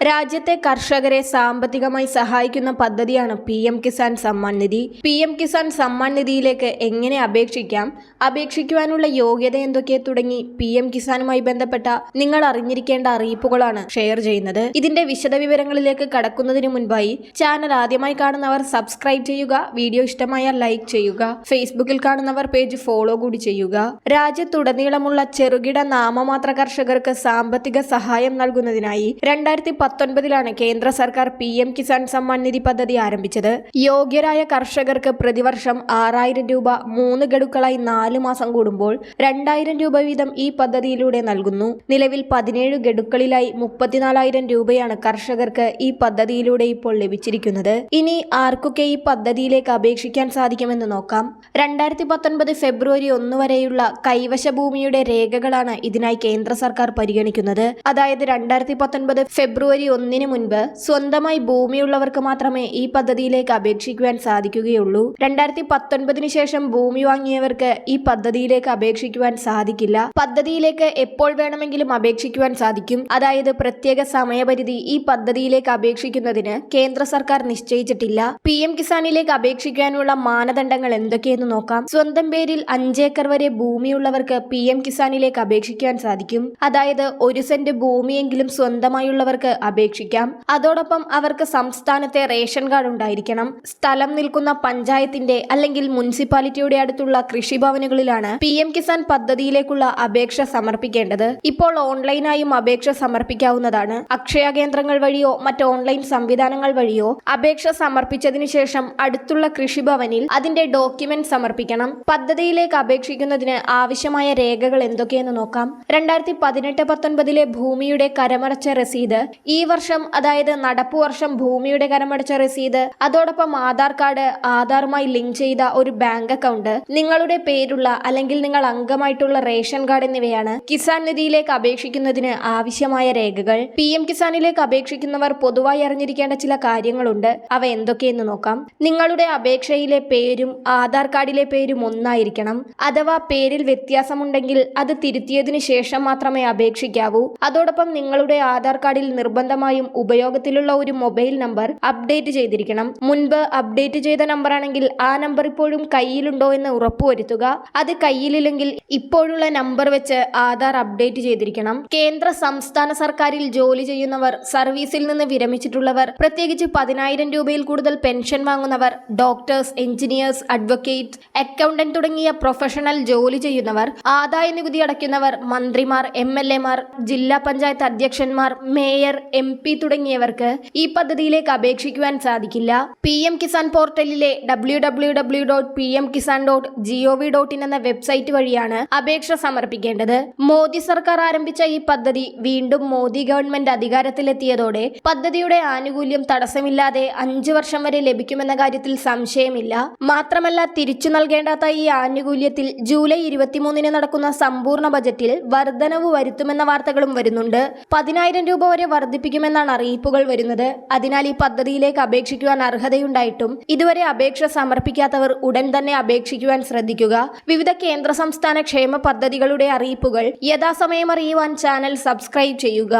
രാജ്യത്തെ കർഷകരെ സാമ്പത്തികമായി സഹായിക്കുന്ന പദ്ധതിയാണ് P M Kisan Samman Nidhi. P M Kisan Samman നിധിയിലേക്ക് എങ്ങനെ അപേക്ഷിക്കാം? അപേക്ഷിക്കുവാനുള്ള യോഗ്യത എന്തൊക്കെ തുടങ്ങി പി എം കിസാനുമായി ബന്ധപ്പെട്ട നിങ്ങൾ അറിഞ്ഞിരിക്കേണ്ട അറിയിപ്പുകളാണ് ഷെയർ ചെയ്യുന്നത്. ഇതിന്റെ വിശദവിവരങ്ങളിലേക്ക് കടക്കുന്നതിന് മുൻപായി ചാനൽ ആദ്യമായി കാണുന്നവർ സബ്സ്ക്രൈബ് ചെയ്യുക വീഡിയോ ഇഷ്ടമായാൽ ലൈക്ക് ചെയ്യുക ഫേസ്ബുക്കിൽ കാണുന്നവർ പേജ് ഫോളോ കൂടി ചെയ്യുക. രാജ്യത്തുടനീളമുള്ള ചെറുകിട നാമമാത്ര കർഷകർക്ക് സാമ്പത്തിക സഹായം നൽകുന്നതിനായി രണ്ടായിരത്തി പത്തൊൻപതിലാണ് കേന്ദ്ര സർക്കാർ പി എം കിസാൻ സമ്മാൻ നിധി പദ്ധതി ആരംഭിച്ചത്. യോഗ്യരായ കർഷകർക്ക് പ്രതിവർഷം ആറായിരം രൂപ മൂന്ന് ഗഡുക്കളായി നാല് മാസം കൂടുമ്പോൾ രണ്ടായിരം രൂപ വീതം ഈ പദ്ധതിയിലൂടെ നൽകുന്നു. നിലവിൽ പതിനേഴ് ഗഡുക്കളിലായി മുപ്പത്തിനാലായിരം രൂപയാണ് കർഷകർക്ക് ഈ പദ്ധതിയിലൂടെ ഇപ്പോൾ ലഭിച്ചിരിക്കുന്നത്. ഇനി ആർക്കൊക്കെ ഈ പദ്ധതിയിലേക്ക് അപേക്ഷിക്കാൻ സാധിക്കുമെന്ന് നോക്കാം. രണ്ടായിരത്തി പത്തൊൻപത് ഫെബ്രുവരി ഒന്ന് വരെയുള്ള കൈവശ ഭൂമിയുടെ രേഖകളാണ് ഇതിനായി കേന്ദ്ര സർക്കാർ പരിഗണിക്കുന്നത്. അതായത് രണ്ടായിരത്തി പത്തൊൻപത് ഫെബ്രുവരി ഒന്നിന് മുൻപ് സ്വന്തമായി ഭൂമിയുള്ളവർക്ക് മാത്രമേ ഈ പദ്ധതിയിലേക്ക് അപേക്ഷിക്കുവാൻ സാധിക്കുകയുള്ളൂ. രണ്ടായിരത്തി പത്തൊൻപതിന് ശേഷം ഭൂമി വാങ്ങിയവർക്ക് ഈ പദ്ധതിയിലേക്ക് അപേക്ഷിക്കുവാൻ സാധിക്കില്ല. പദ്ധതിയിലേക്ക് എപ്പോൾ വേണമെങ്കിലും അപേക്ഷിക്കുവാൻ സാധിക്കും. അതായത് പ്രത്യേക സമയപരിധി ഈ പദ്ധതിയിലേക്ക് അപേക്ഷിക്കുന്നതിന് കേന്ദ്ര സർക്കാർ നിശ്ചയിച്ചിട്ടില്ല. പി എം കിസാനിലേക്ക് അപേക്ഷിക്കാനുള്ള മാനദണ്ഡങ്ങൾ എന്തൊക്കെയെന്ന് നോക്കാം. സ്വന്തം പേരിൽ അഞ്ചേക്കർ വരെ ഭൂമിയുള്ളവർക്ക് പി എം കിസാനിലേക്ക് അപേക്ഷിക്കാൻ സാധിക്കും. അതായത് ഒരു സെന്റ് ഭൂമിയെങ്കിലും സ്വന്തമായുള്ളവർക്ക് അപേക്ഷിക്കാം. അതോടൊപ്പം അവർക്ക് സംസ്ഥാനത്തെ റേഷൻ കാർഡ് ഉണ്ടായിരിക്കണം. സ്ഥലം നിൽക്കുന്ന പഞ്ചായത്തിന്റെ അല്ലെങ്കിൽ മുനിസിപ്പാലിറ്റിയുടെ അടുത്തുള്ള കൃഷിഭവനുകളിലാണ് പി എം കിസാൻ പദ്ധതിയിലേക്കുള്ള അപേക്ഷ സമർപ്പിക്കേണ്ടത്. ഇപ്പോൾ ഓൺലൈനായും അപേക്ഷ സമർപ്പിക്കാവുന്നതാണ്. അക്ഷയ കേന്ദ്രങ്ങൾ വഴിയോ മറ്റ് ഓൺലൈൻ സംവിധാനങ്ങൾ വഴിയോ അപേക്ഷ സമർപ്പിച്ചതിനു ശേഷം അടുത്തുള്ള കൃഷിഭവനിൽ അതിന്റെ ഡോക്യുമെന്റ് സമർപ്പിക്കണം. പദ്ധതിയിലേക്ക് അപേക്ഷിക്കുന്നതിന് ആവശ്യമായ രേഖകൾ എന്തൊക്കെയെന്ന് നോക്കാം. രണ്ടായിരത്തി പതിനെട്ട് പത്തൊൻപതിലെ ഭൂമിയുടെ കരമറച്ച രസീത് ഈ വർഷം അതായത് നടപ്പു വർഷം ഭൂമിയുടെ കരമടച്ച രസീത് അതോടൊപ്പം ആധാർ കാർഡ് ആധാറുമായി ലിങ്ക് ചെയ്ത ഒരു ബാങ്ക് അക്കൗണ്ട് നിങ്ങളുടെ പേരുള്ള അല്ലെങ്കിൽ നിങ്ങൾ അംഗമായിട്ടുള്ള റേഷൻ കാർഡ് എന്നിവയാണ് കിസാൻ നിധിയിലേക്ക് അപേക്ഷിക്കുന്നതിന് ആവശ്യമായ രേഖകൾ. പി എം കിസാനിലേക്ക് അപേക്ഷിക്കുന്നവർ പൊതുവായി അറിഞ്ഞിരിക്കേണ്ട ചില കാര്യങ്ങളുണ്ട്. അവ എന്തൊക്കെയെന്ന് നോക്കാം. നിങ്ങളുടെ അപേക്ഷയിലെ പേരും ആധാർ കാർഡിലെ പേരും ഒന്നായിരിക്കണം. അഥവാ പേരിൽ വ്യത്യാസമുണ്ടെങ്കിൽ അത് തിരുത്തിയതിനു ശേഷം മാത്രമേ അപേക്ഷിക്കാവൂ. അതോടൊപ്പം നിങ്ങളുടെ ആധാർ കാർഡിൽ നിർബന്ധമായും ഉപയോഗത്തിലുള്ള ഒരു മൊബൈൽ നമ്പർ അപ്ഡേറ്റ് ചെയ്തിരിക്കണം. മുൻപ് അപ്ഡേറ്റ് ചെയ്ത നമ്പറാണെങ്കിൽ ആ നമ്പർ ഇപ്പോഴും കയ്യിലുണ്ടോ എന്ന് ഉറപ്പുവരുത്തുക. അത് കയ്യിലില്ലെങ്കിൽ ഇപ്പോഴുള്ള നമ്പർ വെച്ച് ആധാർ അപ്ഡേറ്റ് ചെയ്തിരിക്കണം. കേന്ദ്ര സംസ്ഥാന സർക്കാരിൽ ജോലി ചെയ്യുന്നവർ സർവീസിൽ നിന്ന് വിരമിച്ചിട്ടുള്ളവർ പ്രത്യേകിച്ച് പതിനായിരം രൂപയിൽ കൂടുതൽ പെൻഷൻ വാങ്ങുന്നവർ ഡോക്ടേഴ്സ് എഞ്ചിനീയേഴ്സ് അഡ്വക്കേറ്റ് അക്കൗണ്ടന്റ് തുടങ്ങിയ പ്രൊഫഷണൽ ജോലി ചെയ്യുന്നവർ ആദായ നികുതി അടയ്ക്കുന്നവർ മന്ത്രിമാർ എം എൽ എമാർ ജില്ലാ പഞ്ചായത്ത് അധ്യക്ഷന്മാർ മേയർ എം പി തുടങ്ങിയവർക്ക് ഈ പദ്ധതിയിലേക്ക് അപേക്ഷിക്കുവാൻ സാധിക്കില്ല. P M Kisan പോർട്ടലിലെ W W W dot P M Kisan dot G O V dot in എന്ന വെബ്സൈറ്റ് വഴിയാണ് അപേക്ഷ സമർപ്പിക്കേണ്ടത്. മോദി സർക്കാർ ആരംഭിച്ച ഈ പദ്ധതി വീണ്ടും മോദി ഗവൺമെന്റ് അധികാരത്തിലെത്തിയതോടെ പദ്ധതിയുടെ ആനുകൂല്യം തടസ്സമില്ലാതെ അഞ്ചു വർഷം വരെ ലഭിക്കുമെന്ന കാര്യത്തിൽ സംശയമില്ല. മാത്രമല്ല തിരിച്ചു നൽകേണ്ടാത്ത ഈ ആനുകൂല്യത്തിൽ ജൂലൈ ഇരുപത്തിമൂന്നിന് നടക്കുന്ന സമ്പൂർണ ബജറ്റിൽ വർധനവ് വരുത്തുമെന്ന വാർത്തകളും വരുന്നുണ്ട്. പതിനായിരം രൂപ വരെ വർദ്ധിപ്പിക്കുമെന്നാണ് അറിയിപ്പുകൾ വരുന്നത്. അതിനാൽ ഈ പദ്ധതിയിലേക്ക് അപേക്ഷിക്കുവാൻ അർഹതയുണ്ടായിട്ടും ഇതുവരെ അപേക്ഷ സമർപ്പിക്കാത്തവർ ഉടൻ തന്നെ അപേക്ഷിക്കുവാൻ ശ്രദ്ധിക്കുക. വിവിധ കേന്ദ്ര സംസ്ഥാന ക്ഷേമ പദ്ധതികളുടെ അറിയിപ്പുകൾ യഥാസമയം അറിയുവാൻ ചാനൽ സബ്സ്ക്രൈബ് ചെയ്യുക.